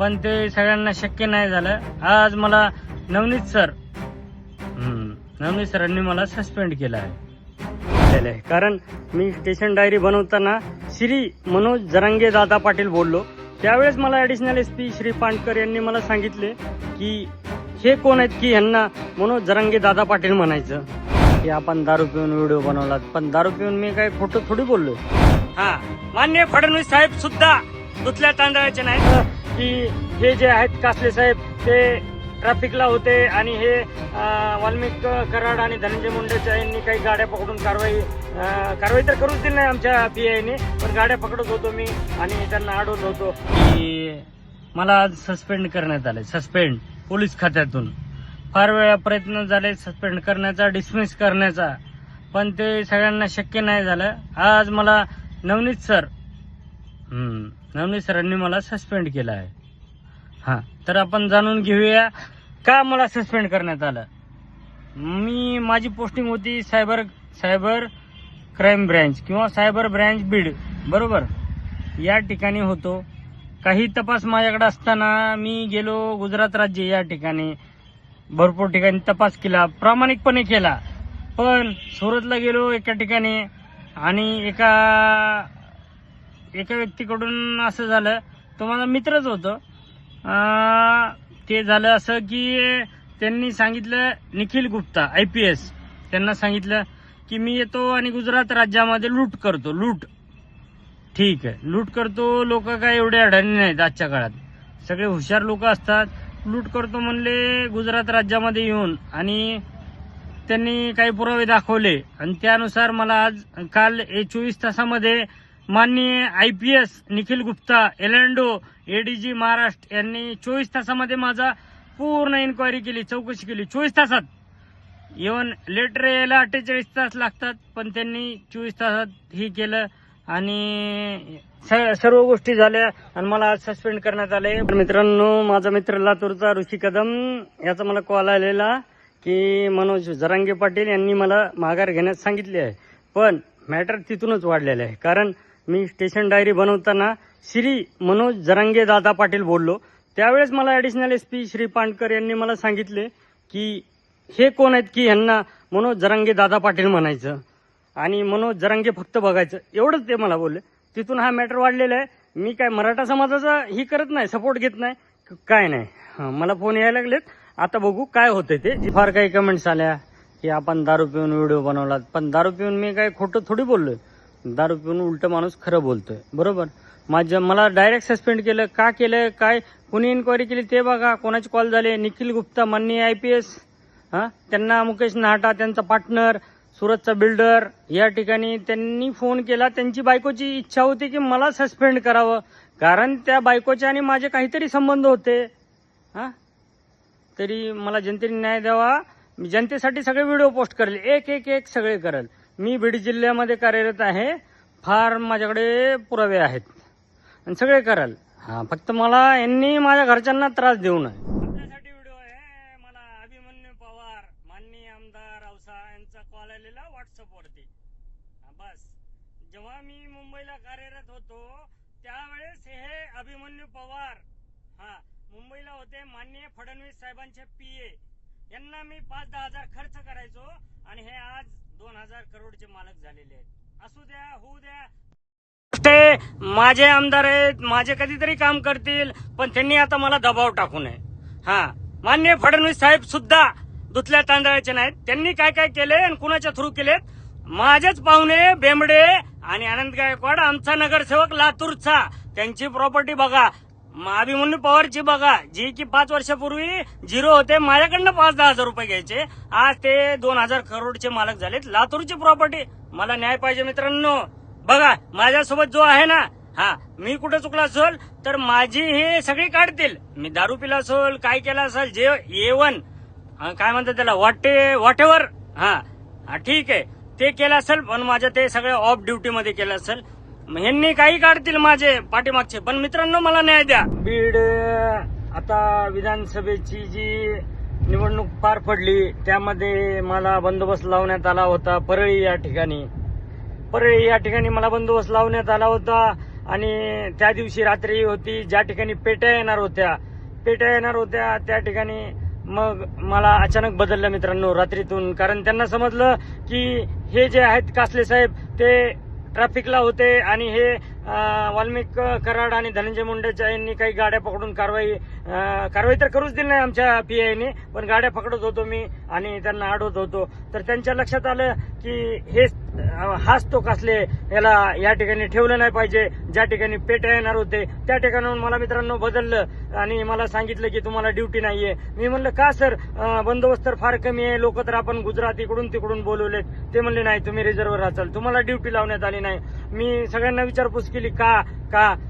पण ते सगळ्यांना शक्य नाही झालं. आज मला नवनीत सर नवनीत सरांनी मला सस्पेंड केलं आहे. आहे. कारण मी स्टेशन डायरी बनवताना श्री मनोज जरांगे दादा पाटील बोललो. त्यावेळेस मला additional S P Shri Pandkar यांनी मला सांगितले की हे कोण आहेत की यांना मनोज जरांगे दादा पाटील म्हणायचं? की आपण दारू पिऊन व्हिडिओ बनवला पण दारू पिऊन मी काय खोटं थोडी बोललो हा मान्य फडणवीस साहेब सुद्धा दुसऱ्या तांदळाचे नाही की हे जे आहेत कासले साहेब ते ट्रॅफिकला होते आणि हे वाल्मिक कराड आणि धनंजय मुंडेच्या यांनी काही गाड्या पकडून कारवाई कारवाई तर करूच दिली नाही आमच्या पी आयने पण गाड्या पकडत होतो मी आणि त्यांना अडवत होतो. की मला आज सस्पेंड करण्यात आले सस्पेंड पोलीस खात्यातून. फार वेळा प्रयत्न झाले सस्पेंड करण्याचा डिसमिस करण्याचा पण ते सगळ्यांना शक्य नाही झालं. आज मला नवनीत सर नवनीत सरांनी मला सस्पेंड केलं आहे. हा. तर आपण जाणून घेऊया का मला सस्पेंड करण्यात आलं. मी माझी पोस्टिंग होती सायबर सायबर क्राईम ब्रँच किंवा सायबर ब्रँच बीड बरोबर? या ठिकाणी होतो. काही तपास माझ्याकडे असताना मी गेलो गुजरात राज्य या ठिकाणी. भरपूर ठिकाणी तपास केला प्रामाणिकपणे केला. पण सुरतला गेलो एका ठिकाणी आणि एका एका व्यक्तीकडून असं झालं तो माझा मित्रच होतं. ते झालं असं की त्यांनी सांगितलं Nikhil Gupta I P S त्यांना सांगितलं की मी येतो आणि गुजरात राज्यामध्ये लूट करतो लूट. ठीक आहे. लूट करतो लोक काय एवढे अडाणी नाहीत आजच्या काळात. सगळे हुशार लोक असतात. लूट करतो म्हणले गुजरात राज्यामध्ये येऊन. आणि त्यांनी काही पुरावे दाखवले. आणि त्यानुसार मला आज काल चोवीस तासामध्ये माननीय I P S Nikhil Gupta L and O ADG Maharashtra यांनी चोवीस तासामध्ये माझा पूर्ण इन्क्वायरी केली चौकशी केली. चोवीस तासात. इवन लेटर यायला अठ्ठेचाळीस तास लागतात पण त्यांनी चोवीस तासात हे केलं आणि स- सर्व गोष्टी झाल्या आणि मला आज सस्पेंड करण्यात आले मित्रांनो माझा मित्र लातूरचा ऋषी कदम याचा मला कॉल आलेला की मनोज जरांगे पाटील यांनी मला माघार घेण्यास सांगितले आहे. पण मॅटर तिथूनच वाढलेलं आहे. कारण मी स्टेशन डायरी बनवताना श्री मनोज जरांगे दादा पाटील बोललो. त्यावेळेस मला additional S P Shri Pandkar यांनी मला सांगितले की हे कोण आहेत की यांना मनोज जरांगे दादा पाटील म्हणायचं? आणि मनोज जरांगे फक्त बघायचं. एवढंच ते मला बोलले. तिथून हा मॅटर वाढलेला आहे. मी काय मराठा समाजाचा ही करत नाही सपोर्ट घेत नाही? काय नाही. मला फोन यायला लागलेत. आता बघू काय होतंय ते. फार काही कमेंट्स आल्या की आपण दारू पिऊन व्हिडिओ बनवलात. पण दारू पिऊन मी काय खोटं थोडी बोललोय. दारू पिऊन उलट माणूस खरं बोलतोय. बरोबर? माझ्या मला डायरेक्ट सस्पेंड केलं. का केलं? काय? कुणी इन्क्वायरी केली ते बघा. कोणाचे कॉल झाले? निखिल गुप्ता माननीय आय पी एस हां? त्यांना मुकेश नाहटा त्यांचा पार्टनर सुरतचा बिल्डर या ठिकाणी त्यांनी फोन केला. त्यांची बायकोची इच्छा होती की मला सस्पेंड करावं. कारण त्या बायकोचे आणि माझे काहीतरी संबंध होते. हा? तरी मला जनतेने न्याय द्यावा. मी जनतेसाठी सगळे व्हिडिओ पोस्ट करेल. एक एक एक सगळे करेल. मी बीड जिल्ह्यामध्ये कार्यरत आहे. फार माझ्याकडे पुरावे आहेत. आणि सगळे कराल. हा फक्त मला यांनी माझ्या घरच्यांना त्रास देऊ नये. आपल्यासाठी व्हिडिओ आहे. मला अभिमन्यू पवार माननीय आमदार औसा यांचा कॉल आलेला व्हॉट्सअप वरती. बस. जेव्हा मी मुंबईला कार्यरत होतो त्यावेळेस हे अभिमन्यू पवार हा मुंबईला होते माननीय फडणवीस साहेबांचे पीए यांना मी पाच दहा हजार खर्च करायचो आणि हे आज दोन हजार करोडचे मालक झालेले आहेत. असू द्या होऊ द्या. ते माझे आमदार आहेत माझे कधीतरी काम करतील पण त्यांनी आता मला दबाव टाकू नये. हा मान्य फडणवीस साहेब सुद्धा दुतल्या तांदळाचे नाहीत. त्यांनी काय काय केले आणि कुणाच्या थ्रू केलेत? माझेच पाहुणे बेंबडे आणि आनंद गायकवाड आमचा नगरसेवक लातूरचा. त्यांची प्रॉपर्टी बघा. अभिमन्यू पवारची बघा जी की पाच वर्षापूर्वी झिरो होते माझ्याकडनं पाच दहा हजार रुपये घ्यायचे. आज ते दोन हजार करोडचे मालक झालेत. लातूरची प्रॉपर्टी मला न्याय पाहिजे मित्रांनो. बघा माझ्यासोबत जो आहे ना हा मी कुठे चुकला असेल तर माझी हे सगळी काढतील. मी दारू पिला असेल काय केला असेल जे येवन काय म्हणतात त्याला वाटे वाटेवर हा हा ठीक आहे. ते केलं असेल पण माझ्या ते सगळं ऑफ ड्युटी मध्ये केलं असेल. ह्यांनी काही काढतील माझे पाठीमागचे. पण मित्रांनो मला न्याय द्या. बीड आता विधानसभेची जी निवडणूक पार पडली त्यामध्ये मला बंदोबस्त लावण्यात आला होता परळी या ठिकाणी. परळी या ठिकाणी मला बंदोबस्त लावण्यात आला होता आणि त्या दिवशी रात्री होती ज्या ठिकाणी पेट्या येणार होत्या. पेट्या येणार होत्या त्या ठिकाणी मग मला अचानक बदललं मित्रांनो रात्रीतून. कारण त्यांना समजलं की हे जे आहेत कासले साहेब ते ट्रॅफिकला होते आणि हे वाल्मिक कराड आणि धनंजय मुंडेच्या यांनी काही गाड्या पकडून कारवाई कारवाई तर करूच दिली नाही आमच्या पीआयने पण गाड्या पकडत होतो मी आणि त्यांना अडवत होतो. तर त्यांच्या लक्षात आलं की हे हाच तो कसले याला या ठिकाणी ठेवलं नाही पाहिजे ज्या ठिकाणी पेट्या येणार होते त्या ठिकाणाहून मला मित्रांनो बदललं आणि मला सांगितलं की तुम्हाला ड्युटी नाहीये. मी म्हणलं का सर? बंदोबस्त तर फार कमी आहे लोक तर आपण गुजरात इकडून तिकडून बोलवलेत. ते म्हणले नाही तुम्ही रिझर्व्हर असाल तुम्हाला ड्युटी लावण्यात आली नाही. मी सगळ्यांना विचारपूस केली का? का?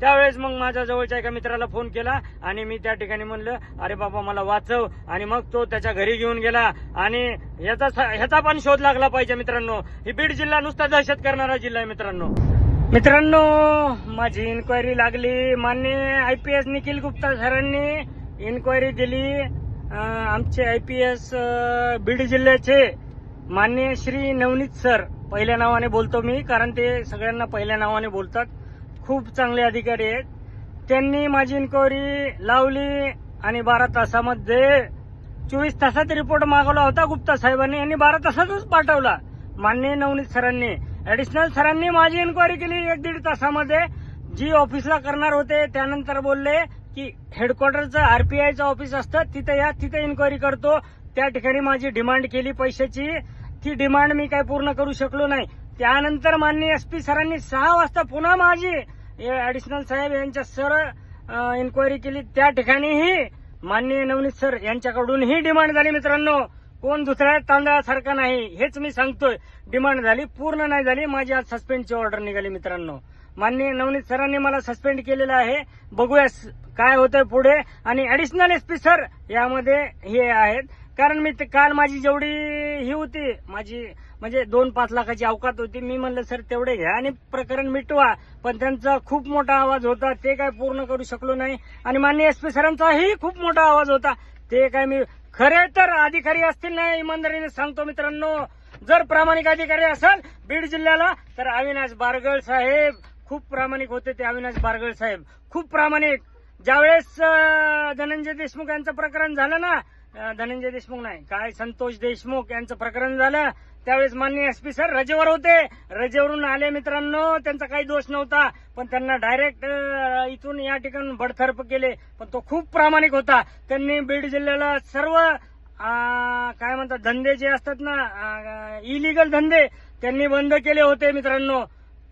त्यावेळेस मग माझ्या जवळच्या एका मित्राला फोन केला आणि मी त्या ठिकाणी म्हणलं अरे बाबा मला वाचव. आणि मग तो त्याच्या घरी घेऊन गेला. आणि ह्याचा ह्याचा पण शोध लागला पाहिजे मित्रांनो. ही बीड जिल्हा नुसता दहशत करणारा जिल्हा आहे मित्रांनो. मित्रांनो माझी इन्क्वायरी लागली. मान्य I P S Nikhil Gupta सरांनी इन्क्वायरी दिली आमचे आय पी एस बीड जिल्ह्याचे मान्य श्री नवनीत सर. पहिल्या नावाने बोलतो मी कारण ते सगळ्यांना पहिल्या नावाने बोलतात. खूप चांगले अधिकारी आहेत. त्यांनी माझी इन्क्वायरी लावली आणि बारा तासामध्ये चोवीस तासात रिपोर्ट मागवला होता गुप्ता साहेबांनी. यांनी बारा तासातच पाठवला. माननीय नवनीत सरांनी. ऍडिशनल सरांनी माझी इन्क्वायरी केली एक दीड तासामध्ये. जी ऑफिसला करणार होते त्यानंतर बोलले की हेडक्वार्टरचं आरपीआयचं ऑफिस असतं तिथे या तिथे इन्क्वायरी करतो. त्या ठिकाणी माझी डिमांड केली पैशाची. ती डिमांड मी काय पूर्ण करू शकलो नाही. त्यानंतर माननीय एस पी सरांनी सहा वाजता पुन्हा माझी ऍडिशनल साहेब यांच्या सर इन्क्वायरी केली. त्या ठिकाणीही माननीय नवनीत सर यांच्याकडून ही डिमांड झाली मित्रांनो. कोण दुसऱ्या तांदळासारखा नाही हेच मी सांगतोय. डिमांड झाली पूर्ण नाही झाली. माझी आज सस्पेंडची ऑर्डर निघाली मित्रांनो. माननीय नवनीत सरांनी मला सस्पेंड केलेलं आहे. बघूया काय होतंय पुढे. आणि ऍडिशनल एस पी सर यामध्ये हे आहेत. कारण मी ते काल माझी जेवढी ही होती माझी म्हणजे दोन पाच लाखाची अवकात होती मी म्हणलं सर तेवढे घ्या आणि प्रकरण मिटवा. पण त्यांचा खूप मोठा आवाज होता ते काय पूर्ण करू शकलो नाही. आणि माननीय एस पी सरांचाही खूप मोठा आवाज होता. ते काय मी खरे तर अधिकारी असतील ना इमानदारीने सांगतो मित्रांनो. जर प्रामाणिक अधिकारी असेल बीड जिल्ह्याला तर अविनाश बारगळ साहेब खूप प्रामाणिक होते ते अविनाश बारगळ साहेब. खूप प्रामाणिक. ज्यावेळेस धनंजय देशमुख यांचं प्रकरण झालं ना धनंजय देशमुख नाही. काय संतोष देशमुख यांचं प्रकरण झालं त्यावेळेस माननीय एस पी सर रजेवर होते. रजेवरून आले मित्रांनो त्यांचा काही दोष नव्हता पण त्यांना डायरेक्ट इथून या ठिकाणी बडथर्प केले. पण तो खूप प्रामाणिक होता. त्यांनी बीड जिल्ह्याला सर्व काय म्हणतात धंदे जे असतात ना इलिगल धंदे त्यांनी बंद केले होते मित्रांनो.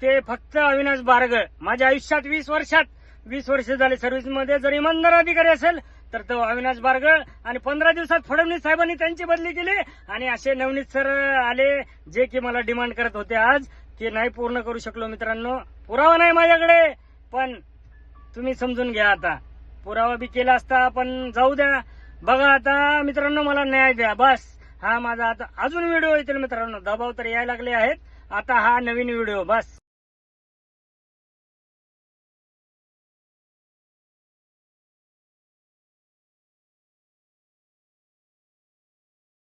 ते फक्त अविनाश बारगळ. माझ्या आयुष्यात वीस वर्षात वीस वर्ष झाले. सर्व्हिसमध्ये जर इमानदार अधिकारी असेल तर तो अविनाश बारगळ आणि पंधरा दिवसात फडणवीस साहेबांनी त्यांची बदली केली आणि असे नवनीत सर आले जे की मला डिमांड करत होते आज की नाही पूर्ण करू शकलो मित्रांनो. पुरावा नाही माझ्याकडे पण तुम्ही समजून घ्या आता. पुरावा बी केला असता पण जाऊ द्या. बघा आता मित्रांनो मला न्याय द्या. बस. हा माझा आता अजून व्हिडिओ येतील मित्रांनो. दबाव तर यायला लागले आहेत. आता हा नवीन व्हिडिओ. बस.